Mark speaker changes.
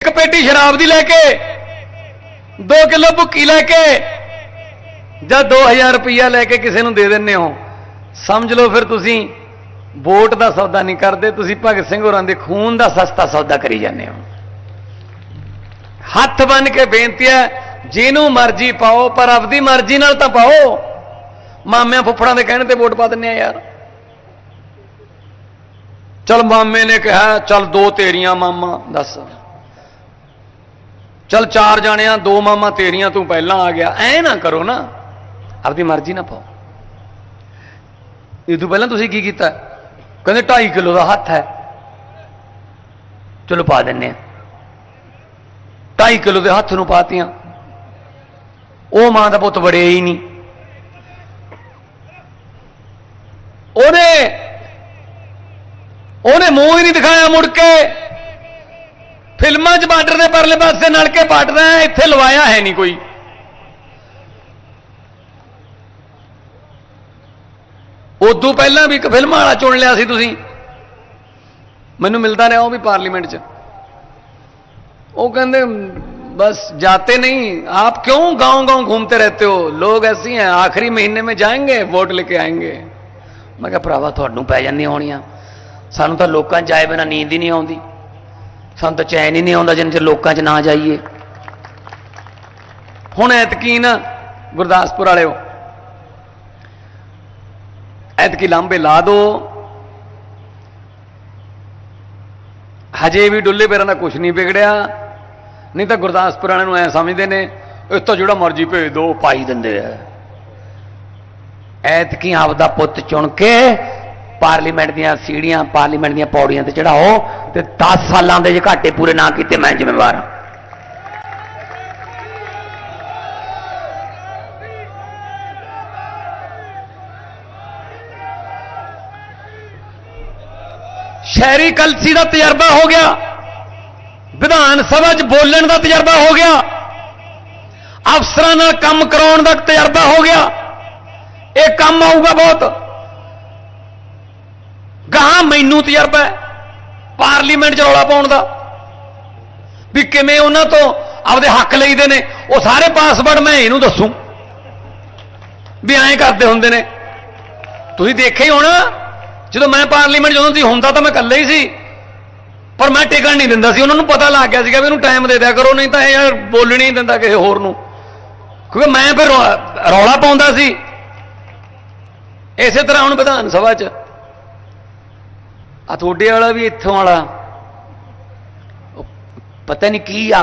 Speaker 1: ਇੱਕ ਪੇਟੀ ਸ਼ਰਾਬ ਦੀ ਲੈ ਕੇ 2 ਕਿਲੋ ਭੁੱਕੀ ਲੈ ਕੇ, ਜਾਂ 2000 ਰੁਪਈਆ ਲੈ ਕੇ ਕਿਸੇ ਨੂੰ ਦੇ ਦਿੰਨੇ ਹੋ। ਸਮਝ ਲਓ ਫਿਰ ਤੁਸੀਂ, ਵੋਟ ਦਾ ਸੌਦਾ ਨਹੀਂ ਕਰਦੇ, ਤੁਸੀਂ ਭਗਤ ਸਿੰਘ ਹੋਰਾਂ ਦੇ ਖੂਨ ਦਾ ਸਸਤਾ ਸੌਦਾ ਕਰੀ ਜਾਂਦੇ ਹੋ। ਹੱਥ ਬੰਨ ਕੇ ਬੇਨਤੀ ਹੈ, ਜਿਹਨੂੰ ਮਰਜ਼ੀ ਪਾਓ, ਪਰ ਆਪਦੀ ਮਰਜ਼ੀ ਨਾਲ ਤਾਂ ਪਾਓ। ਮਾਮਿਆਂ ਫੁੱਫੜਾਂ ਦੇ ਕਹਿਣ ਤੇ ਵੋਟ ਪਾ ਦਿੰਨੇ ਆ ਯਾਰ। ਚਲ ਮਾਮੇ ਨੇ ਕਿਹਾ, ਚਲ ਦੋ ਤੇਰੀਆਂ ਮਾਮਾ, ਦੱਸ। ਚਲ ਚਾਰ ਜਾਣਿਆਂ, ਦੋ ਮਾਮਾ ਤੇਰੀਆਂ ਤੂੰ ਪਹਿਲਾਂ ਆ ਗਿਆ। ਐ ਨਾ ਕਰੋ ਨਾ। ਆਪਦੀ ਮਰਜ਼ੀ ਨਾ ਪਾਓ। ਇਹ ਤੋਂ ਪਹਿਲਾਂ ਤੁਸੀਂ ਕੀ ਕੀਤਾ? ਕਹਿੰਦੇ 2.5 ਕਿਲੋ ਦਾ ਹੱਥ ਹੈ। ਚਲੋ ਪਾ ਦਿੰਨੇ ਆ। 2.5 ਕਿਲੋ ਦੇ ਹੱਥ ਨੂੰ ਪਾਤੀਆਂ। ਉਹ ਮਾਂ ਦਾ ਪੁੱਤ ਬੜਿਆ ਹੀ ਨਹੀਂ। ਉਹਨੇ ਉਹਨੇ ਮੂੰਹ ਹੀ ਨਹੀਂ ਦਿਖਾਇਆ ਮੁੜ ਕੇ। ਫਿਲਮਾਂ 'ਚ ਬਾਰਡਰ ਦੇ ਪਰਲੇ ਪਾਸੇ ਨਲਕੇ ਪਾਟਦਾ ਹੈ ਇੱਥੇ ਲਵਾਇਆ ਹੈ ਨਹੀਂ ਕੋਈ ਉਦੋਂ ਪਹਿਲਾਂ ਵੀ ਇੱਕ ਫਿਲਮ ਵਾਲਾ ਚੁਣ ਲਿਆ ਸੀ ਤੁਸੀਂ ਮੈਨੂੰ ਮਿਲਦਾ ਰਿਹਾ ਉਹ ਵੀ ਪਾਰਲੀਮੈਂਟ 'ਚ वो कहते बस जाते नहीं आप क्यों गांव गांव घूमते रहते हो लोग ऐसे हैं आखिरी महीने में जाएंगे वोट लेके आएंगे ਮੈਂ ਕਿਹਾ ਭਰਾਵਾ ਤੁਹਾਨੂੰ ਪੈ ਜਾਂਦੀਆਂ ਹੋਣੀਆਂ ਸਾਨੂੰ ਤਾਂ ਲੋਕਾਂ 'ਚ ਜਾਏ ਬਿਨਾ ਨੀਂਦ ਹੀ ਨਹੀਂ ਆਉਂਦੀ ਸਾਨੂੰ ਤਾਂ ਚੈਨ ਹੀ ਨਹੀਂ ਆਉਂਦਾ ਜਿੰਨ ਚਿਰ ਲੋਕਾਂ 'ਚ ਨਾ ਜਾਈਏ। ਹੁਣ ਐਤਕੀ ਨਾ ਗੁਰਦਾਸਪੁਰ ਵਾਲਿਓ, ਐਤਕੀ ਲਾਂਬੇ ਲਾ ਦੋ। ਹਜੇ ਵੀ ਡੁੱਲੇ ਪੈਰਾਂ ਦਾ ਕੁਝ ਨਹੀਂ ਵਿਗੜਿਆ। ਨਹੀਂ ਤਾਂ ਗੁਰਦਾਸਪੁਰ ਵਾਲਿਆਂ ਨੂੰ ਐ ਸਮਝਦੇ ਨੇ ਇਸ ਤੋਂ ਜਿਹੜਾ ਮਰਜ਼ੀ ਭੇਜ ਦੋ ਪਾਈ ਦਿੰਦੇ ਆ। ਐਤਕੀ ਆਪਦਾ ਪੁੱਤ ਚੁਣ ਕੇ ਪਾਰਲੀਮੈਂਟ ਦੀਆਂ ਸੀੜੀਆਂ, ਪਾਰਲੀਮੈਂਟ ਦੀਆਂ ਪੌੜੀਆਂ ਤੇ ਚੜਾਓ ਤੇ 10 ਸਾਲਾਂ ਦੇ ਜੇ ਘਾਟੇ ਪੂਰੇ ਨਾ ਕੀਤੇ, ਮੈਂ ਜ਼ਿੰਮੇਵਾਰ ਹਾਂ। ਸ਼ਹਿਰੀ ਕਲਸੀ ਦਾ ਤਜਰਬਾ ਹੋ ਗਿਆ। ਵਿਧਾਨ ਸਭਾ 'ਚ ਬੋਲਣ ਦਾ ਤਜਰਬਾ ਹੋ ਗਿਆ। ਅਫਸਰਾਂ ਨਾਲ ਕੰਮ ਕਰਾਉਣ ਦਾ ਤਜਰਬਾ ਹੋ ਗਿਆ। ਇਹ ਕੰਮ ਆਊਗਾ ਬਹੁਤ। ਮੈਨੂੰ ਤਜਰਬਾ ਹੈ ਪਾਰਲੀਮੈਂਟ 'ਚ ਰੌਲਾ ਪਾਉਣ ਦਾ। ਵੀ ਕਿਵੇਂ ਉਹਨਾਂ ਤੋਂ ਆਪਦੇ ਹੱਕ ਲਈਦੇ ਨੇ, ਉਹ ਸਾਰੇ ਪਾਸਵਰਡ ਮੈਂ ਇਹਨੂੰ ਦੱਸੂ। ਵੀ ਐਂ ਕਰਦੇ ਹੁੰਦੇ ਨੇ। ਤੁਸੀਂ ਦੇਖਿਆ ਹੀ ਹੋਣਾ, ਜਦੋਂ ਮੈਂ ਪਾਰਲੀਮੈਂਟ ਜਦੋਂ ਤੁਸੀਂ ਹੁੰਦਾ ਤਾਂ ਮੈਂ ਇਕੱਲੇ ਹੀ ਸੀ। ਪਰ ਮੈਂ ਟਿਕਣ ਨਹੀਂ ਦਿੰਦਾ ਸੀ। ਉਹਨਾਂ ਨੂੰ ਪਤਾ ਲੱਗ ਗਿਆ ਸੀਗਾ ਵੀ ਇਹਨੂੰ ਟਾਈਮ ਦੇ ਦਿਆ ਕਰੋ, ਨਹੀਂ ਤਾਂ ਇਹ ਯਾਰ ਬੋਲਣੀ ਨਹੀਂ ਦਿੰਦਾ ਕਿਸੇ ਹੋਰ ਨੂੰ। ਕਿਉਂਕਿ ਮੈਂ ਫਿਰ ਰੌਲਾ ਪਾਉਂਦਾ ਸੀ। ਇਸੇ ਤਰ੍ਹਾਂ ਹੁਣ ਵਿਧਾਨ ਸਭਾ 'ਚ ਆ ਤੁਹਾਡੇ ਵਾਲਾ ਵੀ ਇੱਥੋਂ ਵਾਲਾ। ਪਤਾ ਨਹੀਂ ਕੀ ਆ